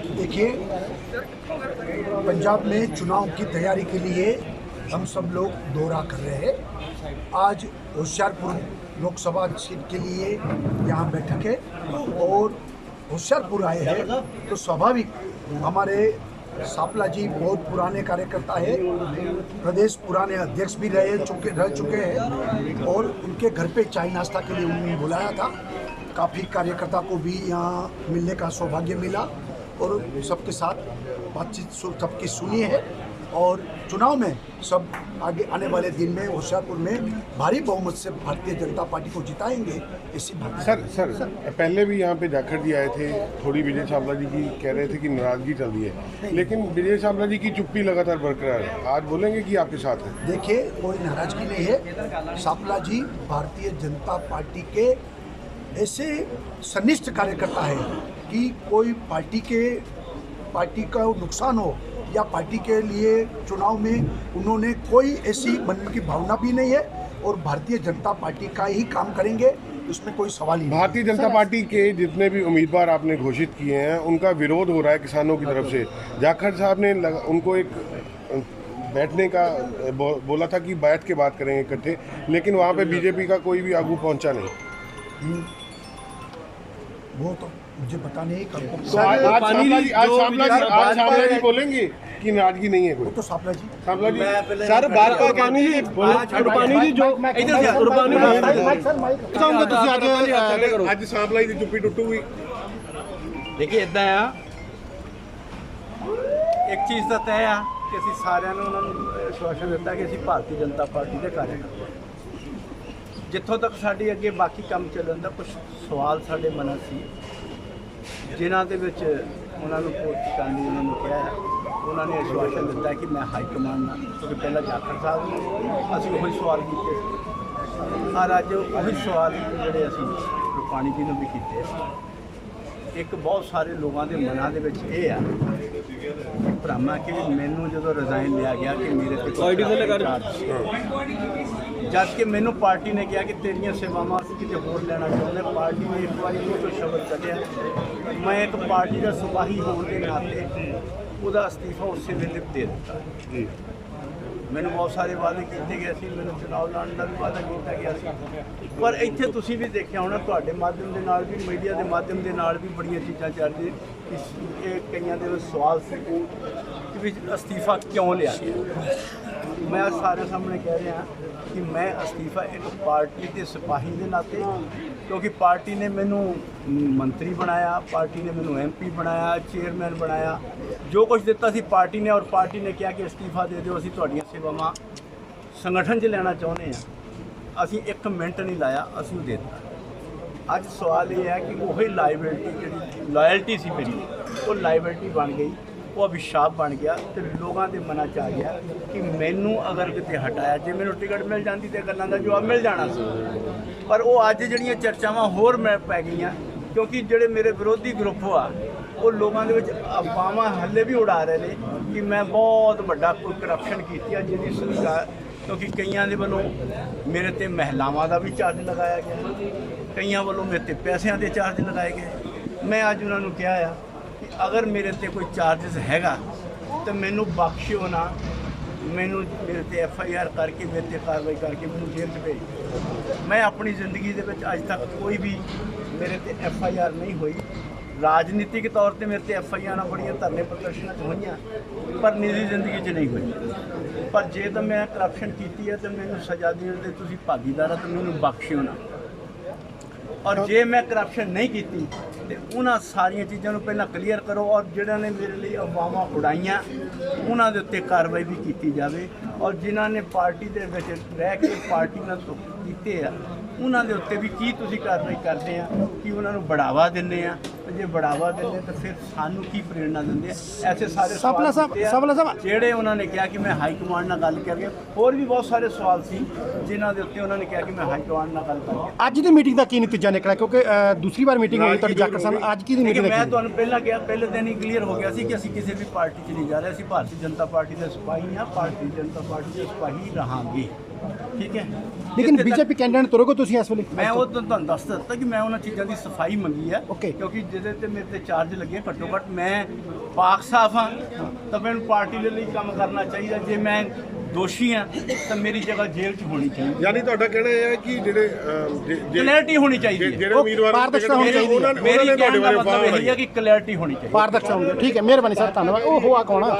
तो देखिए पंजाब में चुनाव की तैयारी के लिए हम सब लोग दौरा कर रहे हैं। आज होशियारपुर लोकसभा सीट के लिए यहाँ बैठक है। तो और होशियारपुर आए हैं तो स्वाभाविक हमारे सापला जी बहुत पुराने कार्यकर्ता है। प्रदेश पुराने अध्यक्ष भी रहे चुके रह चुके हैं। और उनके घर पे चाय नाश्ता के लिए उन्होंने बुलाया था। काफ़ी कार्यकर्ता को भी यहाँ मिलने का सौभाग्य मिला और सबके साथ बातचीत सबकी सुनी है और चुनाव में सब आगे आने वाले दिन में होशियारपुर में भारी बहुमत से भारतीय जनता पार्टी को जिताएँगे इसी बात सर सर पहले भी यहाँ पे जाखड़ जी आए थे थोड़ी विजय चावला जी की कह रहे थे कि नाराज़गी चल रही है। लेकिन विजय चावला जी की चुप्पी लगातार बरकरार है। आज बोलेंगे कि आपके साथ है। देखिए कोई नाराज़गी नहीं है। सापला जी भारतीय जनता पार्टी के ऐसे सनिष्ठ कार्यकर्ता है कि कोई पार्टी के पार्टी का नुकसान हो या पार्टी के लिए चुनाव में उन्होंने कोई ऐसी मन की भावना भी नहीं है और भारतीय जनता पार्टी का ही काम करेंगे उसमें कोई सवाल ही नहीं भारतीय जनता पार्टी के जितने भी उम्मीदवार आपने घोषित किए हैं उनका विरोध हो रहा है किसानों की तरफ़ से। जाखड़ साहब ने लगा, उनको एक बैठने का बो, बोला था कि बैठ के बात करेंगे इकट्ठे लेकिन वहाँ पे बीजेपी का कोई भी आगू पहुँचा नहीं। वो तो मुझे पता नहीं कल को तो आज आज पानी सामला जी आज जो सामला जी विचार आज भाजपा सामला जी है- बोलेंगे कि नाराजगी नहीं है वो कोई तो सापला जी सामला जी ਮੈਂ ਪਹਿਲੇ ਸਰ ਭਾਜਪਾ ਕੁਰਬਾਨੀ ਜੀ ਕੁਰਬਾਨੀ ਜੀ ਜੋ ਇੱਧਰ ਜਾ ਕੁਰਬਾਨੀ ਚਾਹੁੰਦੇ ਤੁਸੀਂ ਅੱਜ ਅੱਜ ਸਾਂਪਲਾ ਜੀ ਦੀ ਚੁੱਪੀ ਟੁੱਟੂਗੀ ਦੇਖੀ ਇਦਾਂ ਆ ਇੱਕ ਚੀਜ਼ ਤਾਂ ਤੈਅ ਆ ਕਿ ਅਸੀਂ ਸਾਰਿਆਂ ਨੂੰ ਉਹਨਾਂ ਨੂੰ ਵਿਸ਼ਵਾਸ ਦਿੱਤਾ ਕਿ ਅਸੀਂ ਭਾਰਤੀ ਜਨਤਾ ਪਾਰਟੀ ਦੇ ਕਾਰਜਕਰਤਾ ਹਾਂ। ਜਿੱਥੋਂ ਤੱਕ ਸਾਡੇ ਅੱਗੇ ਬਾਕੀ ਕੰਮ ਚੱਲਣ ਦਾ ਕੁਝ ਸਵਾਲ ਸਾਡੇ ਮਨਾਂ ਸੀ ਜਿਨ੍ਹਾਂ ਦੇ ਵਿੱਚ ਉਹਨਾਂ ਨੂੰ ਕਰਨ ਦੀ ਉਹਨਾਂ ਨੂੰ ਕਿਹਾ ਉਹਨਾਂ ਨੇ ਵਿਸ਼ਵਾਸ ਦਿੱਤਾ ਕਿ ਮੈਂ ਹਾਈ ਕਮਾਂਡ ਨਾਲ ਕਿਉਂਕਿ ਪਹਿਲਾਂ ਜਾਖੜ ਸਾਹਿਬ ਨੂੰ ਅਸੀਂ ਉਹੀ ਸਵਾਲ ਕੀਤੇ ਔਰ ਅੱਜ ਉਹੀ ਸਵਾਲ ਜਿਹੜੇ ਅਸੀਂ ਰੂਪਾਣੀ ਜੀ ਨੂੰ ਵੀ ਕੀਤੇ ਆ। ਇੱਕ ਬਹੁਤ ਸਾਰੇ ਲੋਕਾਂ ਦੇ ਮਨਾਂ ਦੇ ਵਿੱਚ ਇਹ ਆ ਭਰਾਮਾ ਕਿ ਮੈਨੂੰ ਜਦੋਂ ਰਿਜ਼ਾਈਨ ਲਿਆ ਗਿਆ ਕਿ ਮੇਰੇ ਤੇ ਕੋਈ ਚਾਰਜ ਸੀ। ਜਦ ਕਿ ਮੈਨੂੰ ਪਾਰਟੀ ਨੇ ਕਿਹਾ ਕਿ ਤੇਰੀਆਂ ਸੇਵਾਵਾਂ ਅਸੀਂ ਕਿਤੇ ਹੋਰ ਲੈਣਾ ਚਾਹੁੰਦੇ। ਪਾਰਟੀ ਨੇ ਇੱਕ ਵਾਰੀ ਉਹ ਤੋਂ ਸ਼ਬਦ ਕੱਢਿਆ। ਮੈਂ ਇੱਕ ਪਾਰਟੀ ਦਾ ਸਿਪਾਹੀ ਹੋਣ ਦੇ ਨਾਤੇ ਉਹਦਾ ਅਸਤੀਫਾ ਉਸੇ ਵੇਲੇ ਦੇ ਦਿੱਤਾ। ਜੀ। ਮੈਨੂੰ ਬਹੁਤ ਸਾਰੇ ਵਾਅਦੇ ਕੀਤੇ ਗਏ ਸੀ ਮੈਨੂੰ ਚੁਣਾਵ ਲੜਨ ਦਾ ਵੀ ਵਾਅਦਾ ਕੀਤਾ ਗਿਆ ਸੀ। ਪਰ ਇੱਥੇ ਤੁਸੀਂ ਵੀ ਦੇਖਿਆ ਹੋਣਾ ਤੁਹਾਡੇ ਮਾਧਿਅਮ ਦੇ ਨਾਲ ਵੀ ਮੀਡੀਆ ਦੇ ਮਾਧਿਅਮ ਦੇ ਨਾਲ ਵੀ ਬੜੀਆਂ ਚੀਜ਼ਾਂ ਚੱਲ ਰਹੀਆਂ। ਕਿ ਸ- ਇਹ ਕਈਆਂ ਦੇ ਸਵਾਲ ਸੀ ਕਿ ਅਸਤੀਫਾ ਕਿਉਂ ਲਿਆ ਗਿਆ? ਮੈਂ ਅੱਜ ਸਾਰਿਆਂ ਸਾਹਮਣੇ ਕਹਿ ਰਿਹਾ ਕਿ ਮੈਂ ਅਸਤੀਫਾ ਇੱਕ ਪਾਰਟੀ ਦੇ ਸਿਪਾਹੀ ਦੇ ਨਾਤੇ, ਕਿਉਂਕਿ ਪਾਰਟੀ ਨੇ ਮੈਨੂੰ ਮੰਤਰੀ ਬਣਾਇਆ, ਪਾਰਟੀ ਨੇ ਮੈਨੂੰ ਐਮਪੀ ਬਣਾਇਆ, ਚੇਅਰਮੈਨ ਬਣਾਇਆ। ਜੋ ਕੁਝ ਦਿੱਤਾ ਸੀ ਪਾਰਟੀ ਨੇ ਔਰ ਪਾਰਟੀ ਨੇ ਕਿਹਾ ਕਿ ਅਸਤੀਫਾ ਦੇ ਦਿਓ, ਅਸੀਂ ਤੁਹਾਡੀਆਂ ਸੇਵਾਵਾਂ ਸੰਗਠਨ 'ਚ ਲੈਣਾ ਚਾਹੁੰਦੇ ਆ ਅਸੀਂ ਇੱਕ ਮਿੰਟ ਨਹੀਂ ਲਾਇਆ, ਅਸੀਂ ਉਹ ਦੇ ਦਿੱਤਾ। ਅੱਜ ਸਵਾਲ ਇਹ ਹੈ ਕਿ ਉਹੀ ਲਾਇਬਿਲਟੀ ਜਿਹੜੀ ਲਾਇਲਟੀ ਸੀ ਮੇਰੀ, ਉਹ ਲਾਇਬਿਲਟੀ ਬਣ ਗਈ। ਉਹ ਅਭਿਸ਼ਾਪ ਬਣ ਗਿਆ ਤੇ ਲੋਕਾਂ ਦੇ ਮਨਾਂ 'ਚ ਆ ਗਿਆ ਕਿ ਮੈਨੂੰ ਅਗਰ ਕਿਤੇ ਹਟਾਇਆ, ਜੇ ਮੈਨੂੰ ਟਿਕਟ ਮਿਲ ਜਾਂਦੀ ਤੇ ਗੱਲਾਂ ਦਾ ਜਵਾਬ ਮਿਲ ਜਾਣਾ ਸੀ। ਪਰ ਉਹ ਅੱਜ ਜਿਹੜੀਆਂ ਚਰਚਾਵਾਂ ਹੋਰ ਮੈਂ ਪੈ ਗਈਆਂ, ਕਿਉਂਕਿ ਜਿਹੜੇ ਮੇਰੇ ਵਿਰੋਧੀ ਗਰੁੱਪ ਆ, ਉਹ ਲੋਕਾਂ ਦੇ ਵਿੱਚ ਅਫਵਾਹਾਂ ਹੱਲੇ ਵੀ ਉਡਾ ਰਹੇ ਨੇ ਕਿ ਮੈਂ ਬਹੁਤ ਵੱਡਾ ਕੋਈ ਕਰਪਸ਼ਨ ਕੀਤੀ ਆ ਜਿਹਦੀ ਸਰਕਾਰ ਕਿਉਂਕਿ ਕਈਆਂ ਦੇ ਵੱਲੋਂ ਮੇਰੇ ਤੇ ਮਹਿਲਾਵਾਂ ਦਾ ਵੀ ਚਾਰਜ ਲਗਾਇਆ ਗਿਆ, ਕਈਆਂ ਵੱਲੋਂ ਮੇਰੇ ਤੇ ਪੈਸਿਆਂ ਦੇ ਚਾਰਜ ਲਗਾਏ ਗਏ। ਮੈਂ ਅੱਜ ਉਹਨਾਂ ਨੂੰ ਕਿਹਾ ਆ ਕਿ ਅਗਰ ਮੇਰੇ ਤੇ ਕੋਈ ਚਾਰਜਸ ਹੈਗਾ, ਤਾਂ ਮੈਨੂੰ ਬਖਸ਼ਿਓ ਨਾ। ਮੈਨੂੰ ਮੇਰੇ ਤੇ ਐਫ ਆਈ ਆਰ ਕਰਕੇ, ਮੇਰੇ ਤੇ ਕਾਰਵਾਈ ਕਰਕੇ ਮੈਨੂੰ ਜੇਲ੍ਹ 'ਚ ਭੇਜ ਮੈਂ ਆਪਣੀ ਜ਼ਿੰਦਗੀ ਦੇ ਵਿੱਚ ਅੱਜ ਤੱਕ ਕੋਈ ਵੀ ਮੇਰੇ ਤੇ ਐਫ ਆਈ ਆਰ ਨਹੀਂ ਹੋਈ। ਰਾਜਨੀਤਿਕ ਤੌਰ ਤੇ ਮੇਰੇ ਤੇ ਐਫ ਆਈ ਆਰਾਂ ਬੜੀਆਂ ਧਰਨੇ ਪ੍ਰਦਰਸ਼ਨਾਂ 'ਚ ਹੋਈਆਂ, ਪਰ ਨਿੱਜੀ ਜ਼ਿੰਦਗੀ 'ਚ ਨਹੀਂ ਹੋਈ। ਪਰ ਜੇ ਤਾਂ ਮੈਂ ਕਰਪਸ਼ਨ ਕੀਤੀ ਹੈ, ਤਾਂ ਮੈਨੂੰ ਸਜ਼ਾ ਦੇਣ ਦੇ ਤੁਸੀਂ ਭਾਗੀਦਾਰ ਆ ਤਾਂ ਮੈਨੂੰ ਬਖਸ਼ਿਓ ਨਾ। ਔਰ ਜੇ ਮੈਂ ਕਰਪਸ਼ਨ ਨਹੀਂ ਕੀਤੀ ਤੇ ਉਹਨਾਂ ਸਾਰੀਆਂ ਚੀਜ਼ਾਂ ਨੂੰ ਪਹਿਲਾਂ ਕਲੀਅਰ ਕਰੋ ਔਰ ਜਿਹੜਿਆਂ ਨੇ ਮੇਰੇ ਲਈ ਅਫਵਾਹਾਂ ਉਡਾਈਆਂ, ਉਹਨਾਂ ਦੇ ਉੱਤੇ ਕਾਰਵਾਈ ਵੀ ਕੀਤੀ ਜਾਵੇ ਔਰ ਜਿਨ੍ਹਾਂ ਨੇ ਪਾਰਟੀ ਦੇ ਵਿੱਚ ਰਹਿ ਕੇ ਪਾਰਟੀ ਨਾਲ ਧੋਖੇ ਕੀਤੇ ਆ, ਉਹਨਾਂ ਦੇ ਉੱਤੇ ਵੀ ਕੀ ਤੁਸੀਂ ਕਾਰਵਾਈ ਕਰਦੇ ਆ, ਕਿ ਉਹਨਾਂ ਨੂੰ ਬੜਾਵਾ ਦਿੰਦੇ ਆ ਜੇ ਬੜਾਵਾ ਦਿੰਦੇ ਤਾਂ ਫਿਰ ਸਾਨੂੰ ਕੀ ਪ੍ਰੇਰਣਾ ਦਿੰਦੇ ਆ? ਐਸੇ ਸਾਰੇ ਸਵਾਲ ਸਾਪਲਾ ਸਾਹਿਬ- ਜਿਹੜੇ ਉਹਨਾਂ ਨੇ ਕਿਹਾ ਕਿ ਮੈਂ ਹਾਈ ਕਮਾਂਡ ਨਾਲ ਗੱਲ ਕਰਾਂਗੇ ਹੋਰ ਵੀ ਬਹੁਤ ਸਾਰੇ ਸਵਾਲ ਸੀ ਜਿਨ੍ਹਾਂ ਦੇ ਉੱਤੇ ਉਹਨਾਂ ਨੇ ਕਿਹਾ ਕਿ ਮੈਂ ਹਾਈ ਕਮਾਂਡ ਨਾਲ ਗੱਲ ਕਰਾਂਗਾ ਅੱਜ ਦੀ ਮੀਟਿੰਗ ਦਾ ਕੀ ਨਤੀਜਾ ਨਿਕਲਿਆ? ਕਿਉਂਕਿ ਦੂਸਰੀ ਵਾਰ ਮੀਟਿੰਗ ਹੋਈ ਤੁਹਾਡੀ ਜਾਖੜ ਸਾਹਿਬ ਅੱਜ ਕੀ ਦੀ ਮੀਟਿੰਗ ਮੈਂ ਤੁਹਾਨੂੰ ਪਹਿਲਾਂ ਕਿਹਾ ਪਹਿਲੇ ਦਿਨ ਹੀ ਕਲੀਅਰ ਹੋ ਗਿਆ ਸੀ ਕਿ ਅਸੀਂ ਕਿਸੇ ਵੀ ਪਾਰਟੀ 'ਚ ਨਹੀਂ ਜਾ ਰਹੇ। ਅਸੀਂ ਭਾਰਤੀ ਜਨਤਾ ਪਾਰਟੀ ਦੇ ਸਿਪਾਹੀ ਹਾਂ ਭਾਰਤੀ ਜਨਤਾ ਪਾਰਟੀ ਦੇ ਸਿਪਾਹੀ ਰਹਾਂਗੇ। ਠੀਕ ਹੈ? ਲੇਕਿਨ ਤੱਕ- ਬੀਜੇਪੀ ਕੈਂਡੀਡੇਟ ਤੁਰੋਗੇ ਤੁਸੀਂ ਇਸ ਵੇਲੇ? ਮੈਂ ਉਹ ਤਾਂ ਤੁਹਾਨੂੰ ਦੱਸ ਦਿੱਤਾ ਕਿ ਮੈਂ ਉਹਨਾਂ ਚੀਜ਼ਾਂ ਦੀ ਸਫ਼ਾਈ ਮੰਗੀ ਹੈ Okay. ਕਿਉਂਕਿ ਜਿਹਦੇ ਤੇ ਮੇਰੇ ਤੇ ਚਾਰਜ ਲੱਗੇ ਘੱਟੋ ਘੱਟ ਮੈਂ ਪਾਕ ਸਾਫ਼ ਹਾਂ ਤਾਂ ਮੈਨੂੰ ਪਾਰਟੀ ਦੇ ਲਈ ਕੰਮ ਕਰਨਾ ਚਾਹੀਦਾ। ਜੇ ਮੈਂ ਦੋਸ਼ੀ ਹਾਂ ਤਾਂ ਮੇਰੀ ਜਗ੍ਹਾ ਜੇਲ੍ਹ 'ਚ ਹੋਣੀ ਚਾਹੀਦੀ। ਯਾਨੀ ਤੁਹਾਡਾ ਕਹਿਣਾ ਇਹ ਹੈ ਕਿ ਜਿਹੜੇ ਅਮ, ਜੇ- ਜੇ- ਕਲੈਰਿਟੀ ਹੋਣੀ ਚਾਹੀਦੀ ਹੈ। ਜਿਹੜੇ ਉਮੀਦਵਾਰ ਪਾਰਦਰਸ਼ਤਾ ਹੋਣੀ ਚਾਹੀਦੀ ਹੈ। ਉਹਨਾਂ ਨੇ ਮੇਰੀ ਉਹਨਾਂ ਨੇ ਤੁਹਾਡੇ ਕਹਿਣ ਦਾ ਬਾਰੇ ਮਤਲਬ ਇਹ ਹੈ ਕਿ ਕਲੈਰਿਟੀ ਹੋਣੀ ਚਾਹੀਦੀ ਹੈ। ਪਾਰਦਰਸ਼ਤਾ ਹੋਊਗੀ ਠੀਕ ਹੈ। ਮਿਹਰਬਾਨੀ ਸਰ ਧੰਨਵਾਦ। ਉਹ ਹੋਆ ਕੌਣ ਆ?